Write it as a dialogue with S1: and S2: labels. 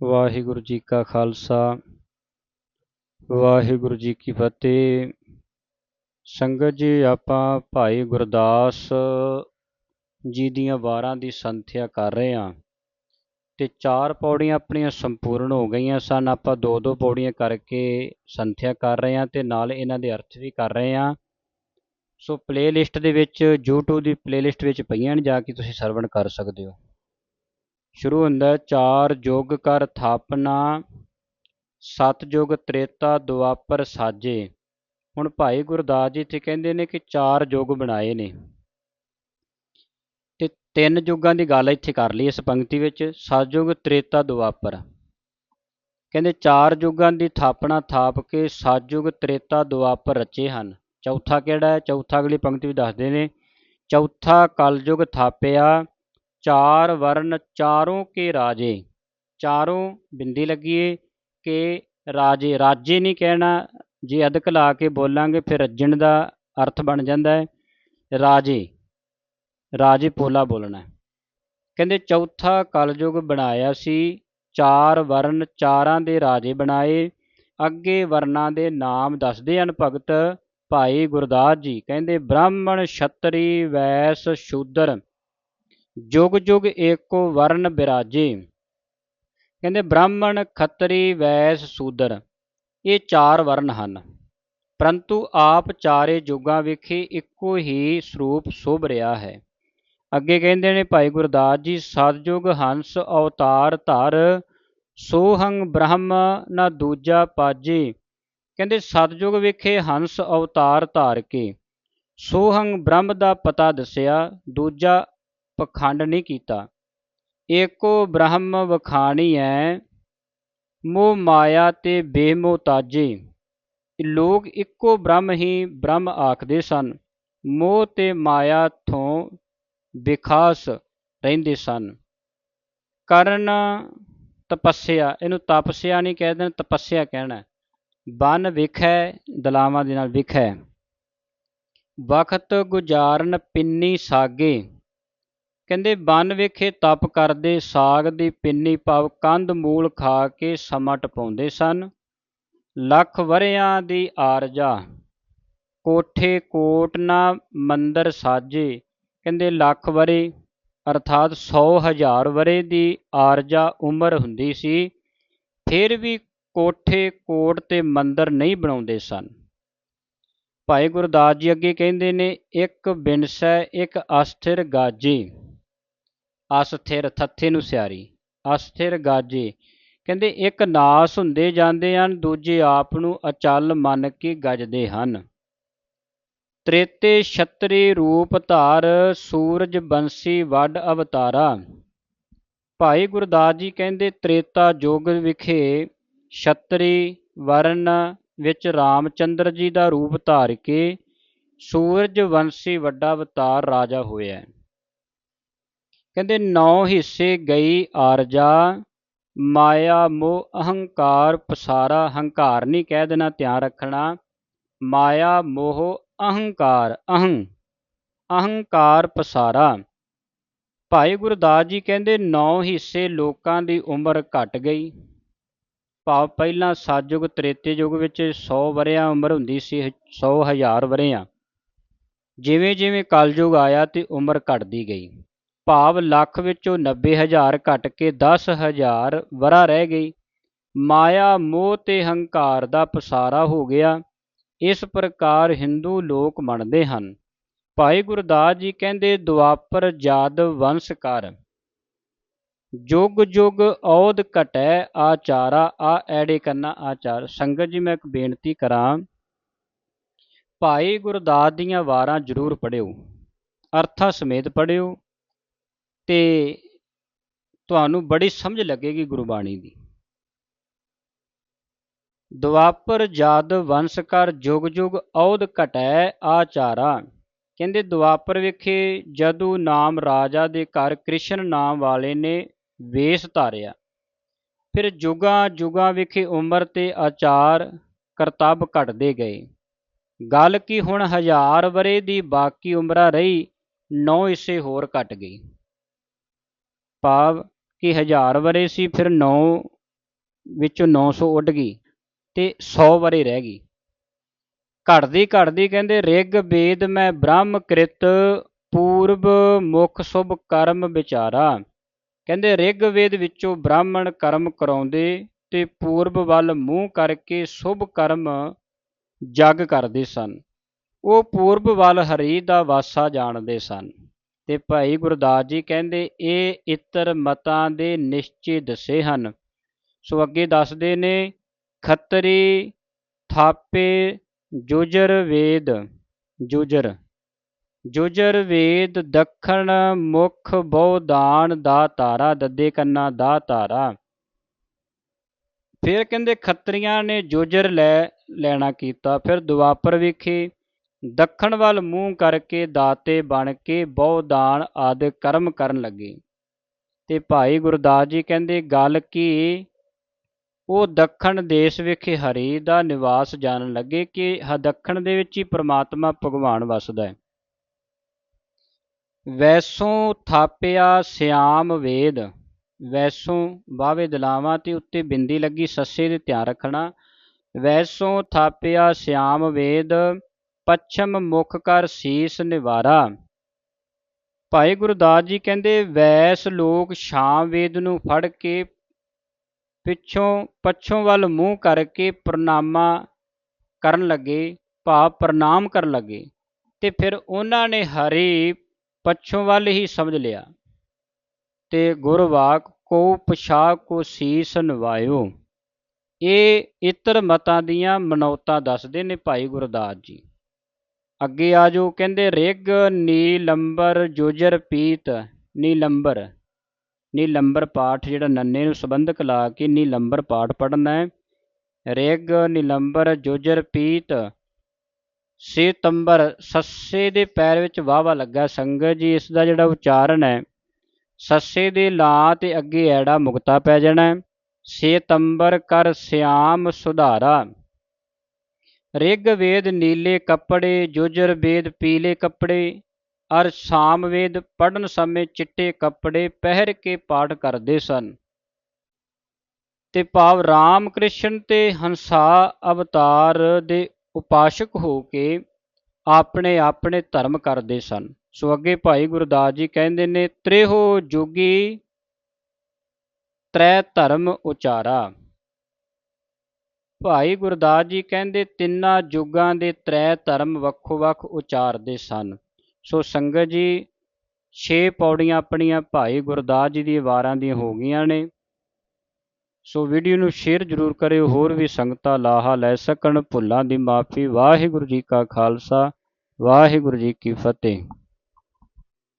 S1: ਵਾਹਿਗੁਰੂ ਜੀ ਕਾ ਖਾਲਸਾ, ਵਾਹਿਗੁਰੂ ਜੀ ਕੀ ਫਤਿਹ। ਸੰਗਤ ਜੀ, ਆਪਾਂ ਭਾਈ ਗੁਰਦਾਸ ਜੀ ਦੀਆਂ ਵਾਰਾਂ ਦੀ ਸੰਥਿਆ ਕਰ ਰਹੇ ਹਾਂ ਤੇ ਚਾਰ ਪੌੜੀਆਂ ਆਪਣੀਆਂ ਸੰਪੂਰਨ ਹੋ ਗਈਆਂ ਸਨ। ਆਪਾਂ ਦੋ ਦੋ ਪੌੜੀਆਂ ਕਰਕੇ ਸੰਥਿਆ ਕਰ ਰਹੇ ਹਾਂ ਤੇ ਨਾਲ ਇਹਨਾਂ ਦੇ ਅਰਥ ਵੀ ਕਰ ਰਹੇ ਹਾਂ। ਸੋ ਪਲੇਲਿਸਟ ਦੇ ਵਿੱਚ, YouTube ਦੀ ਪਲੇਲਿਸਟ ਵਿੱਚ ਪਈਆਂ ਨੇ, ਜਾ ਕੇ ਤੁਸੀਂ ਸਰਵਣ ਕਰ ਸਕਦੇ ਹੋ। ਸ਼ੁਰੂ ਹੁੰਦਾ ਚਾਰ ਯੁੱਗ ਕਰ ਥਾਪਨਾ ਸਤਜੁਗ ਤ੍ਰੇਤਾ ਦੁਆਪਰ ਸਾਜੇ। ਹੁਣ ਭਾਈ ਗੁਰਦਾਸ ਜੀ ਇੱਥੇ ਕਹਿੰਦੇ ਨੇ ਕਿ ਚਾਰ ਯੁੱਗ ਬਣਾਏ ਨੇ। ਤੇ ਤਿੰਨ ਯੁੱਗਾਂ ਦੀ ਗੱਲ ਇੱਥੇ ਕਰ ਲਈ ਇਸ ਪੰਕਤੀ ਵਿੱਚ ਸਤਜੁਗ ਤ੍ਰੇਤਾ ਦੁਆਪਰ ਕਹਿੰਦੇ ਚਾਰ ਯੁੱਗਾਂ ਦੀ ਥਾਪਣਾ ਥਾਪ ਕੇ ਸਤਜੁਗ ਤ੍ਰੇਤਾ ਦੁਆਪਰ ਰਚੇ ਹਨ। ਚੌਥਾ ਕਿਹੜਾ ਹੈ? ਚੌਥਾ ਅਗਲੀ ਪੰਕਤੀ ਵਿੱਚ ਦੱਸਦੇ ਨੇ, ਚੌਥਾ ਕਲਯੁਗ ਥਾਪਿਆ ਚਾਰ ਵਰਨ ਚਾਰੋਂ ਕੇ ਰਾਜੇ, ਚਾਰੋਂ ਬਿੰਦੀ ਲੱਗੀਏ ਕਿ ਰਾਜੇ। ਰਾਜੇ ਨਹੀਂ ਕਹਿਣਾ, ਜੇ ਅਦਕ ਲਾ ਕੇ ਬੋਲਾਂਗੇ ਫਿਰ ਰੱਜਣ ਦਾ ਅਰਥ ਬਣ ਜਾਂਦਾ ਹੈ। ਰਾਜੇ ਰਾਜੇ ਪੋਲਾ ਬੋਲਣਾ ਕਹਿੰਦੇ ਚੌਥਾ ਕਲਯੁਗ ਬਣਾਇਆ ਸੀ, ਚਾਰ ਵਰਨ ਚਾਰਾਂ ਦੇ ਰਾਜੇ ਬਣਾਏ। ਅੱਗੇ ਵਰਨਾਂ ਦੇ ਨਾਮ ਦੱਸਦੇ ਹਨ ਭਗਤ ਭਾਈ ਗੁਰਦਾਸ ਜੀ। ਕਹਿੰਦੇ ਬ੍ਰਾਹਮਣ ਛਤਰੀ ਵੈਸ ਸ਼ੂਦਰ ਜੁਗ ਜੁਗ ਏਕੋ ਵਰਨ ਬਿਰਾਜੇ। ਕਹਿੰਦੇ ਬ੍ਰਾਹਮਣ, ਖੱਤਰੀ, ਵੈਸ, ਸ਼ੂਦਰ, ਇਹ ਚਾਰ ਵਰਨ ਹਨ। ਪਰੰਤੂ ਆਪ ਚਾਰੇ ਯੁੱਗਾਂ ਵਿਖੇ ਇੱਕੋ ਹੀ ਸਰੂਪ ਸ਼ੋਭ ਰਿਹਾ ਹੈ। ਅੱਗੇ ਕਹਿੰਦੇ ਨੇ, ਭਾਈ ਗੁਰਦਾਸ ਜੀ, ਸਤਜੁਗ, ਹੰਸ, ਅਵਤਾਰ, ਧਰ ਸੋਹੰ ਬ੍ਰਹਮ, ਨਾ ਦੂਜਾ ਪਾਜੇ। ਕਹਿੰਦੇ ਸਤਜੁਗ ਵਿਖੇ ਹੰਸ, ਅਵਤਾਰ, ਧਾਰ ਕੇ। ਸੋਹੰ ਬ੍ਰਹਮ ਦਾ ਪਤਾ ਦੱਸਿਆ, ਦੂਜਾ ਪਖੰਡ ਨਹੀਂ ਕੀਤਾ। ਏਕੋ ਬ੍ਰਹਮ ਵਖਾਣੀ ਹੈ ਮੋਹ ਮਾਇਆ ਤੇ ਬੇਮੋਤਾਜੇ ਲੋਕ ਇੱਕੋ ਬ੍ਰਹਮ ਹੀ ਬ੍ਰਹਮ ਆਖਦੇ ਸਨ। ਮੋਹ ਤੇ ਮਾਇਆ ਤੋਂ ਵਿਖਾਸ ਰਹਿੰਦੇ ਸਨ। ਕਰਨ ਤਪੱਸਿਆ, ਇਹਨੂੰ ਤਪੱਸਿਆ ਨਹੀਂ ਕਹਿੰਦੇ ਤਪੱਸਿਆ ਕਹਿਣਾ। ਬਨ ਵਿਖੈ, ਦਲਾਵਾਂ ਦੇ ਨਾਲ ਵਿਖੈ। ਵਕਤ ਗੁਜ਼ਾਰਨ ਪਿੰਨੀ ਸਾਗੇ। ਕਹਿੰਦੇ, ਬਨ ਵਿਖੇ ਤਪ ਕਰਦੇ ਸਾਗ ਦੀ ਪਿੰਨੀ ਪਵ ਕੰਧ ਮੂਲ ਖਾ ਕੇ ਸਮਾਂ ਟਪਾਉਂਦੇ ਸਨ। ਲੱਖ ਵਰਿਆਂ ਦੀ ਆਰਜਾ, ਕੋਠੇ ਕੋਟ ਨਾ ਮੰਦਰ ਸਾਜੇ। ਕਹਿੰਦੇ, ਲੱਖ ਵਰੇ ਅਰਥਾਤ 100 ਹਜ਼ਾਰ ਵਰੇ ਦੀ ਆਰਜਾ ਉਮਰ ਹੁੰਦੀ ਸੀ। ਫਿਰ ਵੀ ਕੋਠੇ ਕੋਟ ਤੇ ਮੰਦਰ ਨਹੀਂ ਬਣਾਉਂਦੇ ਸਨ। ਭਾਈ ਗੁਰਦਾਸ ਜੀ ਅੱਗੇ ਕਹਿੰਦੇ ਨੇ, ਇੱਕ ਬਿਨਸੈ, ਇੱਕ ਅਸਥਿਰ ਗਾਜੇ। ਅਸਥਿਰ ਥੱਥੇ ਨੂੰ ਸਿਆਰੀ ਅਸਥਿਰ ਗਾਜੇ। ਕਹਿੰਦੇ, ਇੱਕ ਨਾਸ ਹੁੰਦੇ ਜਾਂਦੇ ਹਨ, ਦੂਜੇ ਆਪ ਨੂੰ ਅਚਲ ਮੰਨ ਕੇ ਗੱਜਦੇ ਹਨ। ਤ੍ਰੇਤੇ ਛਤਰੀ ਰੂਪ ਧਾਰ, ਸੂਰਜ ਬੰਸੀ ਵੱਡ ਅਵਤਾਰਾ। ਭਾਈ ਗੁਰਦਾਸ ਜੀ ਕਹਿੰਦੇ, ਤ੍ਰੇਤਾ ਯੁੱਗ ਵਿਖੇ ਛਤਰੀ ਵਰਨ ਵਿੱਚ ਰਾਮਚੰਦਰ ਜੀ ਦਾ ਰੂਪ ਧਾਰ ਕੇ ਸੂਰਜ ਵੰਸ਼ੀ ਵੱਡਾ ਅਵਤਾਰ ਰਾਜਾ ਹੋਇਆ। ਕਹਿੰਦੇ ਨੌ ਹਿੱਸੇ ਗਈ ਆਰਜਾ, ਮਾਇਆ, ਮੋਹ, ਅਹੰਕਾਰ, ਪਸਾਰਾ, ਹੰਕਾਰ। ਨਹੀਂ ਕਹਿ ਦੇਣਾ, ਧਿਆਨ ਰੱਖਣਾ। ਮਾਇਆ, ਮੋਹ, ਅਹੰਕਾਰ, ਅਹੰ, ਅਹੰਕਾਰ, ਪਸਾਰਾ। ਭਾਈ ਗੁਰਦਾਸ ਜੀ ਕਹਿੰਦੇ ਨੌ ਹਿੱਸੇ ਲੋਕਾਂ ਦੀ ਉਮਰ ਘਟ ਗਈ। ਭਾਵ ਪਹਿਲਾਂ ਸਾਜੁਗ ਤ੍ਰੇਤੇ ਯੁੱਗ ਵਿੱਚ 100 ਵਰਿਆਂ ਉਮਰ ਹੁੰਦੀ ਸੀ 100 ਹਜ਼ਾਰ ਵਰਿਆਂ ਜਿਵੇਂ ਜਿਵੇਂ ਕਲਯੁਗ ਆਇਆ ਤੇ ਉਮਰ ਘਟਦੀ ਗਈ। ਭਾਵ ਲੱਖ ਵਿੱਚੋਂ 90 ਹਜ਼ਾਰ ਘਟ ਕੇ 10 ਹਜ਼ਾਰ ਵਰਾ ਰਹਿ ਗਈ। ਮਾਇਆ, ਮੋਹ ਤੇ ਹੰਕਾਰ ਦਾ ਪਸਾਰਾ ਹੋ ਗਿਆ। ਇਸ ਪ੍ਰਕਾਰ ਹਿੰਦੂ ਲੋਕ ਮੰਨਦੇ ਹਨ। ਭਾਈ ਗੁਰਦਾਸ ਜੀ ਕਹਿੰਦੇ, ਦੁਆਪਰ ਜਾਦਵ ਵੰਸ਼ ਕਰ। ਜੁਗ ਜੁਗ ਔਦ ਘਟੈ ਆਚਾਰਾ, ਆ ਐੜੇ ਕਰਨਾ ਆਚਾਰ। ਸੰਗਤ ਜੀ, ਮੈਂ ਇੱਕ ਬੇਨਤੀ ਕਰਾਂ, ਭਾਈ ਗੁਰਦਾਸ ਦੀਆਂ ਵਾਰਾਂ ਜ਼ਰੂਰ ਪੜਿਓ ਅਰਥਾਂ ਸਮੇਤ ਪੜਿਓ ਤੇ ਤੁਹਾਨੂੰ ਬੜੀ ਸਮਝ ਲੱਗੇਗੀ ਗੁਰਬਾਣੀ ਦੀ। ਦੁਆਪਰ ਜਦ ਵੰਸ਼ ਕਰ ਜੁਗ ਜੁਗ ਔਦ ਘਟੈ ਆਚਾਰਾ। ਕਹਿੰਦੇ ਦੁਆਪਰ ਵਿਖੇ ਜਦੂ ਨਾਮ ਰਾਜਾ ਦੇ ਘਰ ਕ੍ਰਿਸ਼ਨ ਨਾਮ ਵਾਲੇ ਨੇ ਵੇਸ ਧਾਰਿਆ। ਫਿਰ ਜੁਗਾ ਜੁਗਾ ਵਿਖੇ ਉਮਰ ਤੇ ਆਚਾਰ ਕਰਤੱਵ ਘਟਦੇ ਗਏ। ਗੱਲ ਕੀ ਹੁਣ ਹਜ਼ਾਰ ਬਰੇ ਦੀ ਬਾਕੀ ਉਮਰਾਂ ਰਹੀ, ਨੌ ਹਿੱਸੇ ਹੋਰ ਘਟ ਗਈ। ਭਾਵ ਕਿ ਹਜ਼ਾਰ ਵਰੇ ਸੀ, ਫਿਰ ਨੌ ਵਿੱਚੋਂ 900 ਉੱਡ ਗਈ ਤੇ 100 ਵਰੇ ਰਹਿ ਗਈ। ਘਟਦੀ ਘਟਦੀ ਕਹਿੰਦੇ, ਰਿਗ ਵੇਦ ਮੈਂ ਬ੍ਰਹਮ ਕ੍ਰਿਤ, ਪੂਰਬ ਮੁਖ ਸੁਭ ਕਰਮ ਵਿਚਾਰਾ। ਕਹਿੰਦੇ, ਰਿਗ ਵੇਦ ਵਿੱਚੋਂ ਬ੍ਰਾਹਮਣ ਕਰਮ ਕਰਾਉਂਦੇ ਤੇ ਪੂਰਬ ਵੱਲ ਮੂੰਹ ਕਰਕੇ ਸੁਭ ਕਰਮ ਜਗ ਕਰਦੇ ਸਨ। ਉਹ ਪੂਰਬ ਵੱਲ ਹਰੀ ਦਾ ਵਾਸਾ ਜਾਣਦੇ ਸਨ। ਤੇ ਭਾਈ ਗੁਰਦਾਸ ਜੀ ਕਹਿੰਦੇ, ਇਹ ਇਤਰ ਮਤਾਂ ਦੇ ਨਿਸ਼ਚੇ ਦੱਸੇ ਹਨ। ਸੋ ਅੱਗੇ ਦੱਸਦੇ ਨੇ, ਖੱਤਰੀ ਥਾਪੇ ਜੁਜਰ ਵੇਦ, ਜੁਜਰ ਜੁਜਰ ਵੇਦ ਦੱਖਣ ਮੁਖ ਬਹੁ ਦਾ ਤਾਰਾ ਦੱਦੇ ਕੰਨਾ ਦਾ ਤਾਰਾ ਫਿਰ ਕਹਿੰਦੇ, ਖੱਤਰੀਆਂ ਨੇ ਜੁਜਰ ਲੈ, ਲੈਣਾ ਕੀਤਾ। ਫਿਰ ਦੁਆਪਰ ਵਿਖੇ ਦੱਖਣ ਵੱਲ ਮੂੰਹ ਕਰਕੇ ਦਾਤੇ ਬਣ ਕੇ ਬਹੁ ਦਾਨ ਆਦਿ ਕਰਮ ਕਰਨ ਲੱਗੇ। ਤੇ ਭਾਈ ਗੁਰਦਾਸ ਜੀ ਕਹਿੰਦੇ, ਗੱਲ ਕੀ? ਉਹ ਦੱਖਣ ਦੇਸ਼ ਵਿਖੇ ਹਰੀ ਦਾ ਨਿਵਾਸ ਜਾਣਨ ਲੱਗੇ ਕਿ ਹ ਦੱਖਣ ਦੇ ਵਿੱਚ ਹੀ ਪ੍ਰਮਾਤਮਾ ਭਗਵਾਨ ਵਸਦਾ ਹੈ। ਵੈਸੋਂ ਥਾਪਿਆ ਸਿਆਮ ਵੇਦ, ਵੈਸੋਂ ਬਾਵੇ ਦਲਾਵਾਂ ਤੇ ਉੱਤੇ ਬਿੰਦੀ ਲੱਗੀ, ਸੱਸੇ ਦੇ ਧਿਆਨ ਰੱਖਣਾ। ਵੈਸੋਂ ਥਾਪਿਆ ਸਿਆਮ ਵੇਦ ਪੱਛਮ ਮੁਖ ਕਰ ਸੀਸ ਨਿਵਾਰਾ। ਭਾਈ ਗੁਰਦਾਸ ਜੀ ਕਹਿੰਦੇ, ਵੈਸ ਲੋਕ ਸ਼ਾਮ ਵੇਦ ਨੂੰ ਫੜ ਕੇ ਪਿੱਛੋਂ, ਪੱਛੋਂ ਵੱਲ ਮੂੰਹ ਕਰਕੇ ਪ੍ਰਣਾਮਾ ਕਰਨ ਲੱਗੇ, ਭਾਵ ਪ੍ਰਣਾਮ ਕਰਨ ਲੱਗੇ। ਤੇ ਫਿਰ ਉਹਨਾਂ ਨੇ ਹਰੀ ਪੱਛੋਂ ਵੱਲ ਹੀ ਸਮਝ ਲਿਆ। ਤੇ ਗੁਰਵਾਕ, ਕੋ ਪਛਾ ਕੋ ਸੀਸ ਨਵਾਇਓ। ਇਹ ਇਤਰ ਮਤਾਂ ਦੀਆਂ ਮਨੌਤਾਂ ਦੱਸਦੇ ਨੇ ਭਾਈ ਗੁਰਦਾਸ ਜੀ। ਅੱਗੇ ਆ ਜੋ ਕਹਿੰਦੇ, ਰਿਗ ਨੀਲੰਬਰ ਜੋਜਰ ਪੀਤ, ਨੀਲੰਬਰ ਨੀਲੰਬਰ ਪਾਠ ਜਿਹੜਾ ਨੰਨੇ ਨੂੰ ਸੰਬੰਧਕ ਲਾ ਕੇ ਨੀਲੰਬਰ ਪਾਠ ਪੜ੍ਹਨਾ ਹੈ। ਰਿਗ ਨੀਲੰਬਰ ਜੋਜਰ ਪੀਤ, ਸਤੰਬਰ, ਸੱਸੇ ਦੇ ਪੈਰ ਵਿੱਚ ਵਾਵਾ ਲੱਗਾ ਸੰਗਤ ਜੀ, ਇਸ ਦਾ ਜਿਹੜਾ ਉਚਾਰਨ ਹੈ, ਸੱਸੇ ਦੇ ਲਾ ਤੇ ਅੱਗੇ ਐੜਾ ਮੁਕਤਾ ਪੈ ਜਾਣਾ ਸਤੰਬਰ ਕਰ ਸਿਆਮ ਸੁਧਾਰਾ। ਰਿਗ ਵੇਦ ਨੀਲੇ ਕੱਪੜੇ, ਜੁਜਰ ਵੇਦ ਪੀਲੇ ਕੱਪੜੇ, ਅਰ ਸਾਮ ਵੇਦ ਪੜਨ ਸਮੇਂ ਚਿੱਟੇ ਕੱਪੜੇ ਪਹਿਰ ਕੇ ਪਾਠ ਕਰਦੇ ਸਨ। ਤੇ ਭਾਵ ਰਾਮ ਕ੍ਰਿਸ਼ਨ ਤੇ ਹੰਸਾ ਅਵਤਾਰ ਦੇ ਉਪਾਸ਼ਕ ਹੋ ਕੇ ਆਪਣੇ ਆਪਣੇ ਧਰਮ ਕਰਦੇ ਸਨ। ਸੋ ਅੱਗੇ ਭਾਈ ਗੁਰਦਾਸ ਜੀ ਕਹਿੰਦੇ ਨੇ, ਤ੍ਰਿਹੋ ਜੋਗੀ, ਤ੍ਰੈ ਧਰਮ ਉਚਾਰਾ। ਭਾਈ ਗੁਰਦਾਸ ਜੀ ਕਹਿੰਦੇ, ਤਿੰਨਾਂ ਯੁੱਗਾਂ ਦੇ ਤ੍ਰੈ ਧਰਮ ਵੱਖੋ-ਵੱਖ ਉਚਾਰਦੇ ਸਨ। ਸੋ ਸੰਗਤ ਜੀ, ਛੇ ਪੌੜੀਆਂ ਆਪਣੀਆਂ ਭਾਈ ਗੁਰਦਾਸ ਜੀ ਦੀ ਵਾਰਾਂ ਦੀਆਂ ਹੋ ਗਈਆਂ ਨੇ। ਸੋ ਵੀਡੀਓ ਨੂੰ ਸ਼ੇਅਰ ਜ਼ਰੂਰ ਕਰਿਓ, ਹੋਰ ਵੀ ਸੰਗਤਾਂ ਲਾਹਾ ਲੈ ਸਕਣ। ਭੁੱਲਾਂ ਦੀ ਮਾਫੀ, ਵਾਹਿਗੁਰੂ ਜੀ ਕਾ ਖਾਲਸਾ, ਵਾਹਿਗੁਰੂ ਜੀ ਕੀ ਫਤਿਹ।